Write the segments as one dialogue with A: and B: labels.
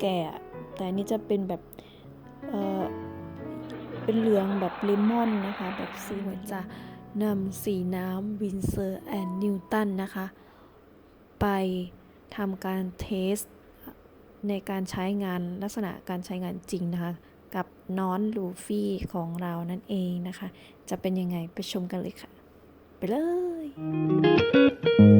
A: แก่แต่อันนี้จะเป็นแบบเออเป็นเหลืองแบบเลมอนนะคะ แบบสีเหมือนจะนำสีน้ำวินเซอร์แอนด์นิวตันนะคะ ไปทำการเทสในการใช้งานลักษณะการใช้งานจริงนะคะ กับน้อนลูฟี่ของเรานั่นเองนะคะ จะเป็นยังไงไปชมกันเลยค่ะ ไปเลย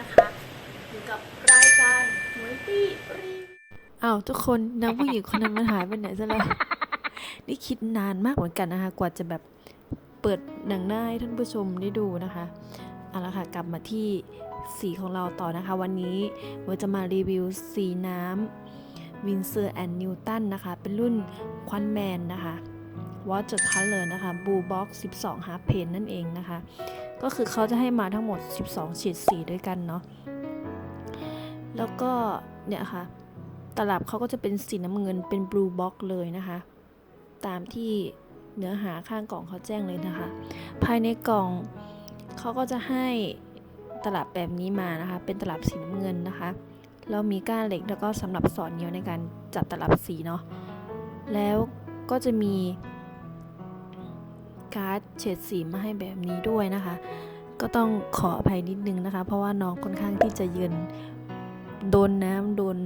A: นะคะอยู่กับรายการหวยตี้รีอ้าวทุกคนนางผู้หญิงคนนั้นมันหายไปไหนซะแล้วนี่คิดนานมากเหมือนกันนะคะ กว่าจะแบบเปิดหนังหน้าให้ท่านผู้ชมได้ดูนะคะเอาละค่ะกลับมาที่สีของเราต่อนะคะ วันนี้เราจะมารีวิวสีน้ำวินเซอร์แอนด์นิวตันนะคะ เป็นรุ่นควันแมนนะคะ Watercolor นะคะ Blue Box 12 Half Pen นั่นเองนะคะ ก็คือเขาจะให้มาทั้งหมด 12เฉดสีด้วยกันเนาะแล้วก็เนี่ยค่ะ ตลับเขาก็จะเป็นสีน้ำเงินเป็น Blue Box เลยนะคะ ตามที่เนื้อหาข้างกล่องเขาแจ้งเลยนะคะ ภายในกล่องเขาก็จะให้ตลับแบบนี้มานะคะ เป็นตลับสีน้ำเงินนะคะแล้วมีก้านเหล็กแล้วก็สำหรับสอนนิ้วในการจับตลับสีเนาะแล้วก็จะมี การ์ดเฉดสีมาให้แบบนี้ด้วยนะคะ ก็ต้องขออภัยนิดนึงนะคะ เพราะว่าน้องค่อนข้างที่จะเย็นโดนน้ำโดน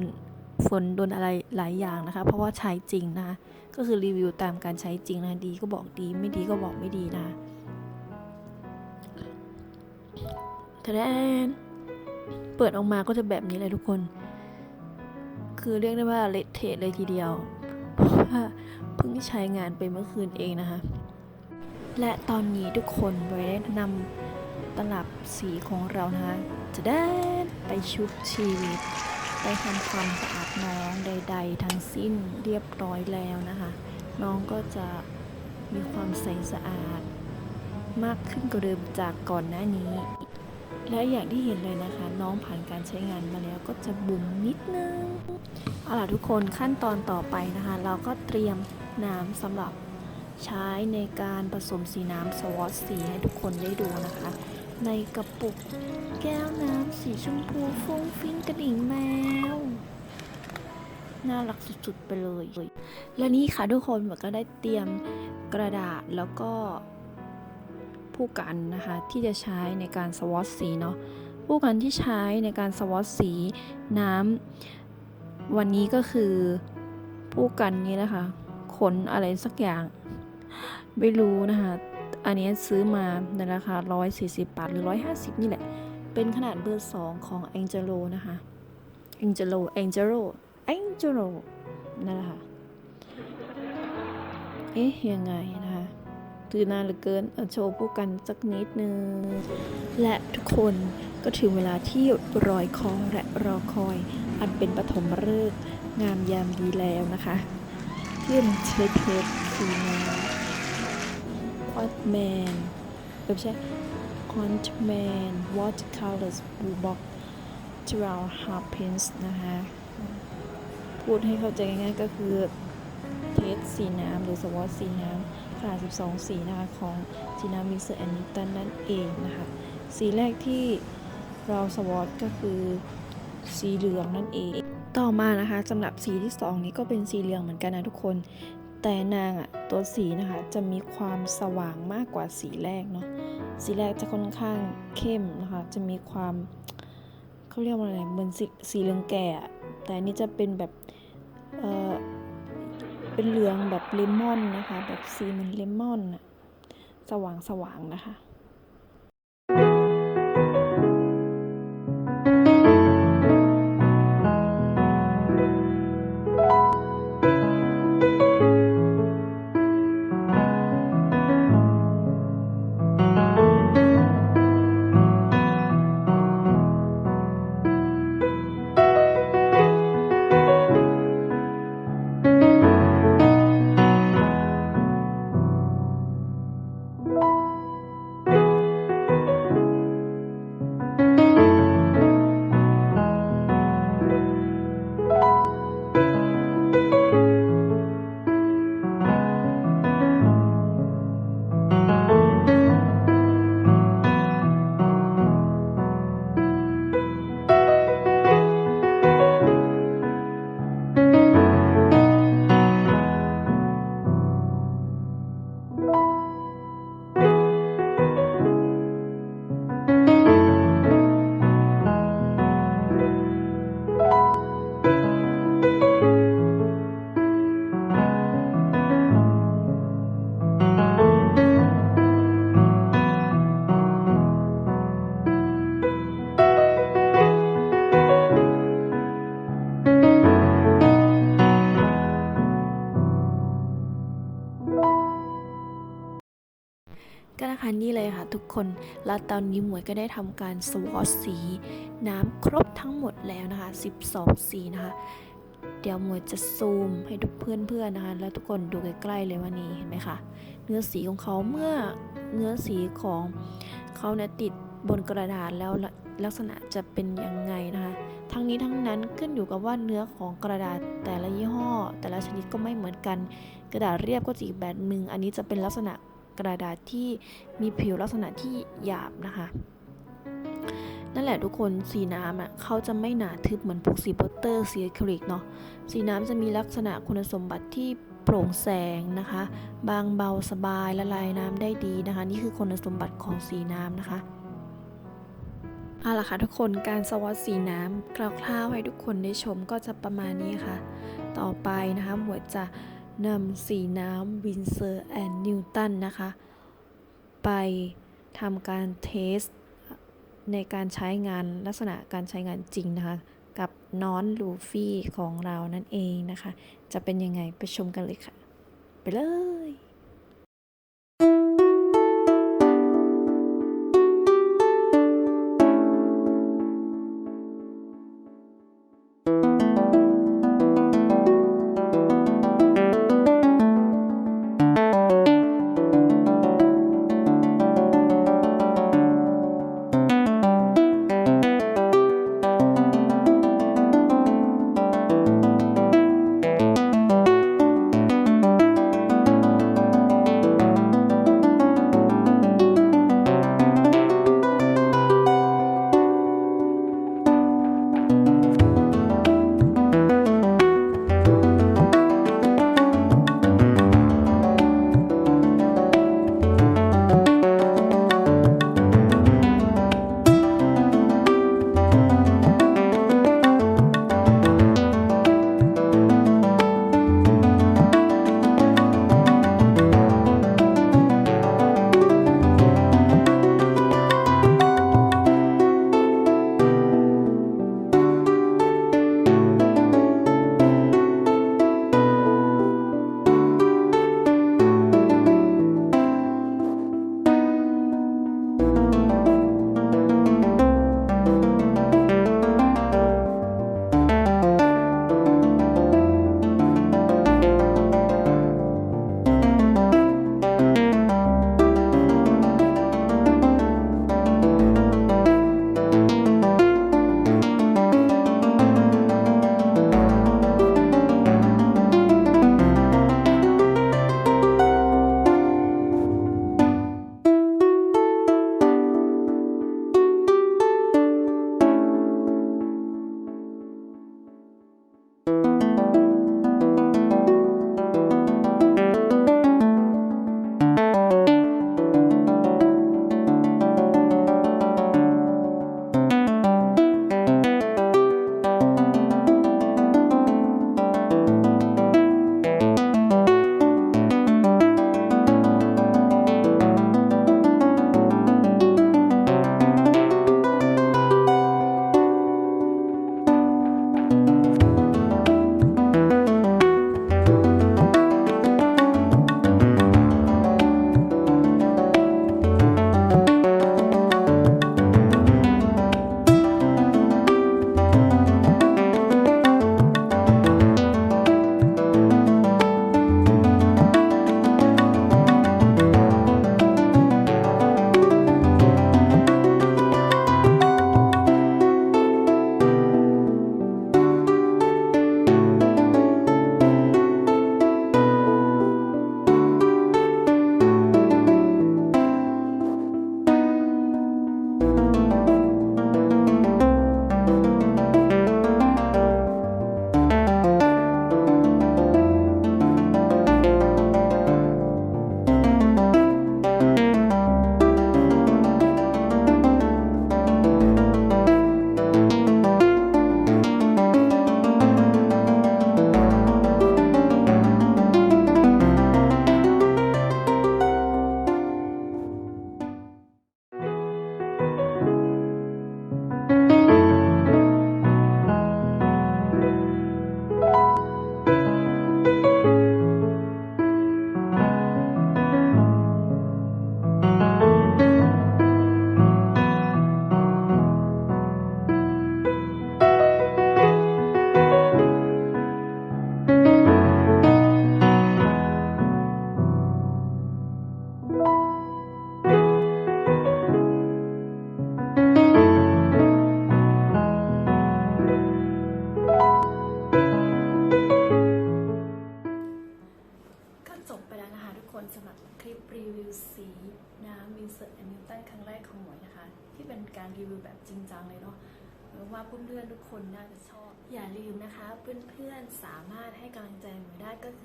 A: ฝนโดนอะไรหลายอย่างนะคะ เพราะว่าใช้จริงนะคะก็คือรีวิวตามการใช้จริงนะดีก็บอกดีไม่ดีก็บอกไม่ดีนะคะทะแดนเปิดออกมาก็จะแบบนี้เลยทุกคน คือเรียกได้ว่าเละเทะเลยทีเดียว เพราะว่าเพิ่งใช้งานไปเมื่อคืนเองนะคะ และตอนนี้ทุกคนไว้ได้นำตลับสีของเรานะคะจะได้ไปชุบชีวิต ไปทำความสะอาดน้องใด ๆ ทั้งสิ้นเรียบร้อยแล้วนะคะ น้องก็จะมีความใสสะอาด มากขึ้นกว่าเดิมจากก่อนหน้านี้ และอย่างที่เห็นเลยนะคะ น้องผ่านการใช้งานมาแล้วก็จะบุ๋มนิดนึงเอาล่ะทุกคนขั้นตอนต่อไปนะคะ เราก็เตรียมน้ำสำหรับ ใช้ในการผสมสีน้ำสวอตสีให้ทุกคนได้ดูนะคะ ในกระปุกแก้วน้ำสีชมพูฟุ้งฟิ้งกระดิ่งแมวน่ารักสุดๆไปเลย และนี่ค่ะทุกคนหมก็ได้เตรียมกระดาษแล้วก็ผู้กันนะคะที่จะใช้ในการสวอตสีเนาะผู้กันที่ใช้ในการสวอตสีน้ำวันนี้ก็คือผู้กันนี้นะคะขนอะไรสักอย่าง ไม่รู้นะคะ อันนี้ซื้อมาในราคา 140 บาท หรือ 150 นี่แหละ เป็นขนาดเบอร์ 2 ของ Angelo นะคะ Angelo Angelo Angelo นั่นแหละค่ะ เอ๊ะ ยังไงนะคะตือนานเหลือเกินโชว์ผู้กันสักนิดนึง และทุกคนก็ถึงเวลาที่รอยคอยและรอคอย อันเป็นปฐมฤกษ์งามยามดีแล้วนะคะ ที่มันใช้เทปสีน้ำ ควอตแมนเออไม่ใช่ควอนตแมน watercolors blue box 12 half pence นะคะ พูดให้เข้าใจง่ายๆก็คือเทสสีน้ำหรือสวอตสีน้ำขนาด 12 สีนะคะ ของจีนามิสแอนนิตันนั่นเองนะคะ สีแรกที่เราสวอตก็คือสีเหลืองนั่นเอง ต่อมานะคะสำหรับสีที่ 2 นี้ก็เป็นสีเหลืองเหมือนกันนะทุกคน แต่นางอะตัวสีนะคะจะมีความสว่างมากกว่าสีแรกเนาะสีแรกจะค่อนข้างเข้มนะคะจะมีความเขาเรียกว่าอะไรเหมือนสีสีเหลืองแก่แต่อันนี้จะเป็นแบบเออเป็นเหลืองแบบเลมอนนะคะ แบบสีเหมือนเลมอนอะสว่างสว่างนะคะ นี่เลยค่ะทุกคนแล้วตอนนี้หมวยก็ได้ทำการสวอตสี น้ำครบทั้งหมดแล้วนะคะ 12 สีนะคะ เดี๋ยวหมวยจะซูมให้ทุกเพื่อนๆนะคะ แล้วทุกคนดูใกล้ๆเลยว่านี่เห็นไหมคะเนื้อสีของเขาเมื่อเนื้อสีของเขาเนี่ยติดบนกระดาษแล้วละลักษณะจะเป็นยังไงนะคะ ทั้งนี้ทั้งนั้นขึ้นอยู่กับว่าเนื้อของกระดาษแต่ละยี่ห้อ แต่ละชนิดก็ไม่เหมือนกัน กระดาษเรียบก็จะอีกแบบหนึ่งอันนี้จะเป็นลักษณะ กระดาษที่มีผิวลักษณะที่หยาบนะคะนั่นแหละทุกคนสีน้ำอะเขาจะไม่หนาทึบเหมือนพวกสีโปสเตอร์สีอะคริลิกเนาะสีน้ำจะมีลักษณะคุณสมบัติที่โปร่งแสงนะคะ บางเบาสบายละลายน้ำได้ดีนะคะ นี่คือคุณสมบัติของสีน้ำนะคะเอาล่ะค่ะทุกคนการสวอตสีน้ำคร่าวๆให้ทุกคนได้ชมก็จะประมาณนี้ค่ะ ต่อไปนะคะหมวดจะ นำสีน้ำวินเซอร์แอนด์นิวตันนะคะ ไปทำการเทสในการใช้งานลักษณะการใช้งานจริงนะคะ กับน้อนลูฟี่ของเรานั่นเองนะคะ จะเป็นยังไงไปชมกันเลยค่ะ ไปเลย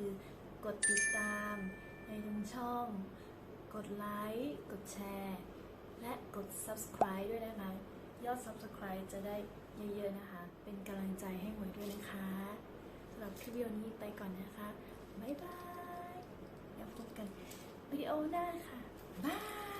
A: คือกดติดตามในทุกช่อง กดไลค์กดแชร์ และกด subscribe ด้วยนะคะ ยอด subscribe จะได้เยอะๆนะคะ เป็นกำลังใจให้หมวยด้วยนะคะสำหรับคลิปวิดีโอนี้ไปก่อนนะคะ บ๊ายบาย แล้วพบกันวิดีโอหน้าค่ะ บาย